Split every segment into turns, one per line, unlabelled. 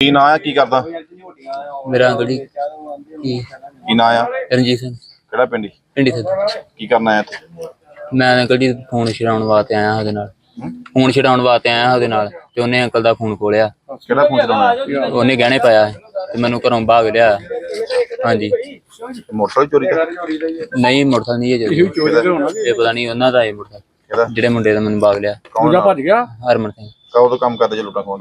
ਕੀ ਨਾਂ ਆ? ਕੀ ਕਰਦਾ?
ਮੇਰਾ ਅੰਕਲ ਜੀ ਕੀ?
ਕੀ ਨਾਂ ਆ?
ਰਣਜੀਤ ਸਿੰਘ।
ਕਿਹੜਾ ਪਿੰਡ ਈ?
ਪਿੰਡੀ ਸੇ
ਕੀ ਕਰਨਾ ਆ ਇੱਥੇ
ਮੈਂ ਅੰਕਲ ਜੀ ਫੋਨ ਛਡਾਉਣ ਵਾਸਤੇ ਆਇਆ ਉਹਦੇ ਨਾਲ। ਫੋਨ ਛਡਾਉਣ ਵਾਸਤੇ ਆਇਆ ਉਹਦੇ ਨਾਲ ਤੇ ਉਹਨੇ ਅੰਕਲ ਦਾ ਫੋਨ ਖੋਲਿਆ।
ਕਿਹੜਾ ਫੋਨ ਚਲਾਉਣਾ?
ਉਹਨੇ ਗਹਿਣੇ ਪਾਇਆ ਤੇ ਮੈਨੂੰ ਘਰੋਂ ਭਾਗ ਲਿਆ ਹਾਂਜੀ।
ਮੋਟਰਸਾਈਕਲ ਚੋਰੀ ਕਰ
ਨਹੀਂ ਮੋਟਰਸਾਈਕਲ ਨਹੀਂ ਹੈ ਜੀ ਇਹ ਪਤਾ ਨਹੀਂ ਉਹਨਾਂ ਦਾ ਹੈ ਮੋਟਰਸਾਈਕਲ।
ਕਿਹਦਾ?
ਜਿਹੜੇ ਮੁੰਡੇ ਦਾ ਮੈਨੂੰ ਭਾਗ ਲਿਆ
ਕੌਣ ਆ?
ਭੱਜ ਗਿਆ?
ਹਰਮਨ ਸਿੰਘ।
ਕਦੋਂ ਤੋਂ ਕੰਮ ਕਰਦੇ ਜੇ ਲੁੱਟਾ ਖੋਣ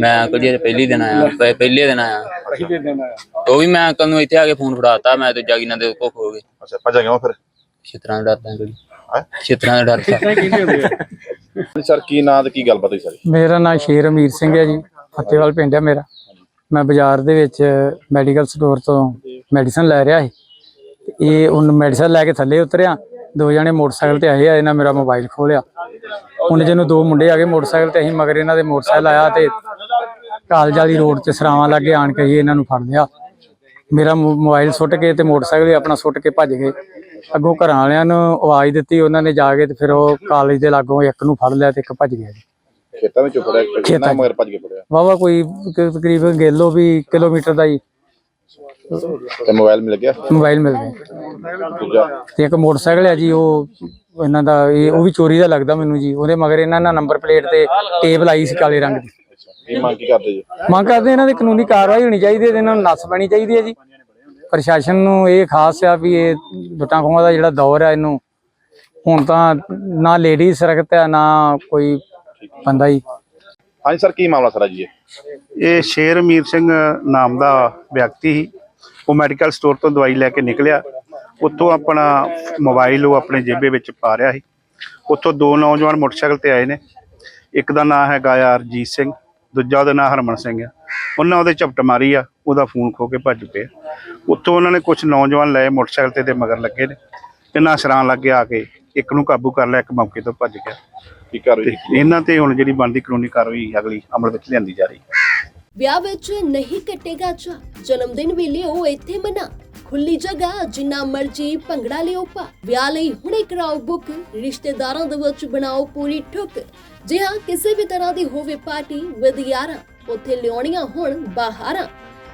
ਮੈਂ ਅੰਕਲ ਜੀ ਪਹਿਲੀ ਦਿਨ ਆਇਆ। ਪ- ਪਹਿਲੇ ਦਿਨ ਆਇਆ।
ਅਸੀਂ ਦੇ ਦੇਣਾ ਆ
ਉਹ ਵੀ ਮੈਂ ਅੰਕਲ ਨੂੰ ਇੱਥੇ ਆ ਕੇ ਫੋਨ ਫੜਾਤਾ ਮੈਂ ਤੇ ਜਾਗੀ ਨਾਲ ਦੇ ਭੁੱਖ ਹੋ ਗਏ
ਅੱਛਾ ਭੱਜ ਗਿਆ ਫਿਰ?
ਛਿੱਤਰਾਂ ਦਾ ਡਰਦਾ ਅੰਕਲ ਜੀ।
ਹੈਂ?
ਛਿੱਤਰਾਂ ਦਾ ਡਰਦਾ
ਕਹਿੰਦੇ
ਸਰ ਕੀ ਨਾਂ ਤੇ ਕੀ ਗੱਲਬਾਤ ਹੋਈ ਸਾਰੀ?
ਮੇਰਾ ਨਾਮ ਸ਼ੇਰ ਅਮੀਰ ਸਿੰਘ ਹੈ ਜੀ। ਫਤਿਹਵਾਲ ਪਿੰਡ ਹੈ ਮੇਰਾ। ਮੈਂ ਬਾਜ਼ਾਰ ਦੇ ਵਿੱਚ ਮੈਡੀਕਲ ਸਟੋਰ ਤੋਂ ਮੈਡੀਸਨ ਲੈ ਰਿਹਾ ਸੀ। ਤੇ ਇਹ ਉਹਨ ਮੈਡੀਸਨ ਲੈ ਕੇ ਥੱਲੇ ਉਤਰਿਆ। ਦੋ ਜਣੇ ਮੋਟਰਸਾਈਕਲ ਤੇ ਆਏ ਆ ਇਹਨਾਂ ਮੇਰਾ ਮੋਬਾਈਲ ਖੋਲਿਆ। ਹੁਣ ਜਿਹਨੂੰ ਦੋ ਮੁੰਡੇ ਆ ਗਏ ਮੋਟਰਸਾਈਕਲ ਤੇ ਅਸੀਂ ਮਗਰ ਇਹਨਾਂ ਦੇ ਮੋਟਰਸਾਈਕਲ ਆਇਆ ਤੇ ਕਾਲਜ ਵਾਲੀ ਰੋਡ ਤੇ ਸਰਾਵਾਂ ਲੱਗੇ ਆਣ ਕੇ ਇਹਨਾਂ ਨੂੰ ਫੜ ਲਿਆ। ਮੇਰਾ ਮੋਬਾਈਲ ਸੁੱਟ ਕੇ ਤੇ ਮੋਟਰਸਾਈਕਲ ਆਪਣਾ ਸੁੱਟ ਕੇ ਭੱਜ ਗਏ। ਅੱਗੋਂ ਘਰਾਂ ਵਾਲਿਆਂ ਨੂੰ ਆਵਾਜ਼ ਦਿੱਤੀ ਉਹਨਾਂ ਨੇ ਜਾ ਕੇ ਤੇ ਫਿਰ ਉਹ ਕਾਲਜ ਦੇ ਲਾਗੋਂ ਇੱਕ ਨੂੰ ਫੜ ਲਿਆ ਤੇ ਇੱਕ ਭੱਜ ਗਿਆ ਜੀ।
ਖੇਤਾਂ ਵਿੱਚੋਂ ਫੜਿਆ ਕਿੰਨਾ ਮਗਰ ਭੱਜ ਕੇ ਫੜਿਆ?
ਵਾਵਾ ਕੋਈ ਤਕਰੀਬਨ ਗੇਲੋ ਵੀ ਕਿਲੋਮੀਟਰ ਦਾ ਹੀ
ਤੇ ਮੋਬਾਈਲ ਮਿਲ ਗਿਆ?
ਮੋਬਾਈਲ ਮਿਲ ਗਿਆ।
ਦੂਜਾ?
ਤੇ ਇੱਕ ਮੋਟਰਸਾਈਕਲ ਹੈ ਜੀ ਉਹ ਇਹਨਾਂ ਦਾ ਇਹ ਉਹ ਵੀ ਚੋਰੀ ਦਾ ਲੱਗਦਾ ਮੈਨੂੰ ਜੀ। ਉਹਦੇ ਮਗਰ ਇਹਨਾਂ ਨਾਲ ਨੰਬਰ ਪਲੇਟ ਤੇ ਟੇਪ ਲਾਈ ਸੀ ਕਾਲੇ ਰੰਗ ਦੀ।
ਕੀ ਮੰਗ ਕੀ ਕਰਦੇ ਜੀ?
ਮੰਗ ਕਰਦੇ ਇਹਨਾਂ ਦੀ ਕਾਨੂੰਨੀ ਕਾਰਵਾਈ ਹੋਣੀ ਚਾਹੀਦੀ ਹੈ ਤੇ ਇਹਨਾਂ ਨੂੰ ਨੱਸ ਪੈਣੀ ਚਾਹੀਦੀ ਹੈ ਜੀ। ਪ੍ਰਸ਼ਾਸਨ ਨੂੰ ਇਹ ਖਾਸ ਆ ਵੀ ਇਹ ਲੁੱਟਾਂ ਖੋਹਾਂ ਦਾ ਜਿਹੜਾ ਦੌਰ ਹੈ ਇਹਨੂੰ ਹੁਣ ਤਾਂ ਨਾ ਲੇਡੀ ਸੁਰੱਖਿਅਤ ਹੈ ਨਾ ਕੋਈ ਬੰਦਾ ਹੀ
ਹਾਂਜੀ ਸਰ ਕੀ ਮਾਮਲਾ ਸਾਰਾ ਜੀ ਇਹ?
ਇਹ ਸ਼ੇਰ ਅਮੀਰ ਸਿੰਘ ਨਾਮ ਦਾ ਵਿਅਕਤੀ ਸੀ। ਉਹ ਮੈਡੀਕਲ ਸਟੋਰ ਤੋਂ ਦਵਾਈ ਲੈ ਕੇ ਨਿਕਲਿਆ। ਉੱਥੋਂ ਆਪਣਾ ਮੋਬਾਈਲ ਉਹ ਆਪਣੇ ਜੇਬੇ ਵਿੱਚ ਪਾ ਰਿਹਾ ਸੀ। ਉੱਥੋਂ ਦੋ ਨੌਜਵਾਨ ਮੋਟਰਸਾਈਕਲ ਤੇ ਆਏ ਨੇ। ਇੱਕ ਦਾ ਨਾਮ ਹੈਗਾ ਆ ਰਜੀਤ ਸਿੰਘ, ਦੂਜਾ ਉਹਦਾ ਨਾਮ ਹਰਮਨ ਸਿੰਘ ਆ। ਉਹਨਾਂ ਉਹਦੇ ਝਪਟ ਮਾਰੀ ਆ, ਉਹਦਾ ਫੋਨ ਖੋ ਕੇ ਭੱਜ ਪਏ ਉੱਥੋਂ ਉਹਨਾਂ ਨੇ ਕੁਝ ਨੌਜਵਾਨ ਲਏ ਮੋਟਰਸਾਈਕਲ ਤੇ ਤੇ ਮਗਰ ਲੱਗੇ ਨੇ। ਇਹਨਾਂ ਸਰਾਂ ਲੱਗੇ ਆ ਕੇ ਇੱਕ ਨੂੰ ਕਾਬੂ ਕਰ ਲਿਆ, ਇੱਕ ਮੌਕੇ ਤੋਂ ਭੱਜ ਗਿਆ।
ਕੀ ਕਰ
ਤੇ ਇਹਨਾਂ ਤੇ ਹੁਣ ਜਿਹੜੀ ਬਣਦੀ ਕਾਨੂੰਨੀ ਕਾਰਵਾਈ ਅਗਲੀ ਅਮਲ ਵਿੱਚ ਲਿਆਂਦੀ ਜਾ ਰਹੀ ਹੈ।
ਵਿਆਹ ਵਿੱਚ ਨਹੀਂ ਕੱਟੇਗਾ ਚਾ ਜਨਮ ਦਿਨ ਵੀ ਲਿਓ ਇੱਥੇ ਮਨਾ। ਖੁੱਲੀ ਜਗ੍ਹਾ ਜਿੰਨਾ ਮਰਜ਼ੀ ਭੰਗੜਾ ਲਿਓ ਪਾ ਵਿਆਹ ਲਈ ਹੁਣੇ ਕਰਾਓ ਬੁੱਕ ਰਿਸ਼ਤੇਦਾਰਾਂ ਦੇ ਵਿੱਚ ਬਣਾਓ ਪੂਰੀ ਠੁੱਕ। ਜੇ ਹਾਂ ਕਿਸੇ ਵੀ ਤਰ੍ਹਾਂ ਦੀ ਹੋਵੇ ਪਾਰਟੀ ਵਿਦ ਯਾਰਾਂ ਉੱਥੇ ਲਿਆਉਣੀਆਂ ਹੁਣ ਬਾਹਰਾਂ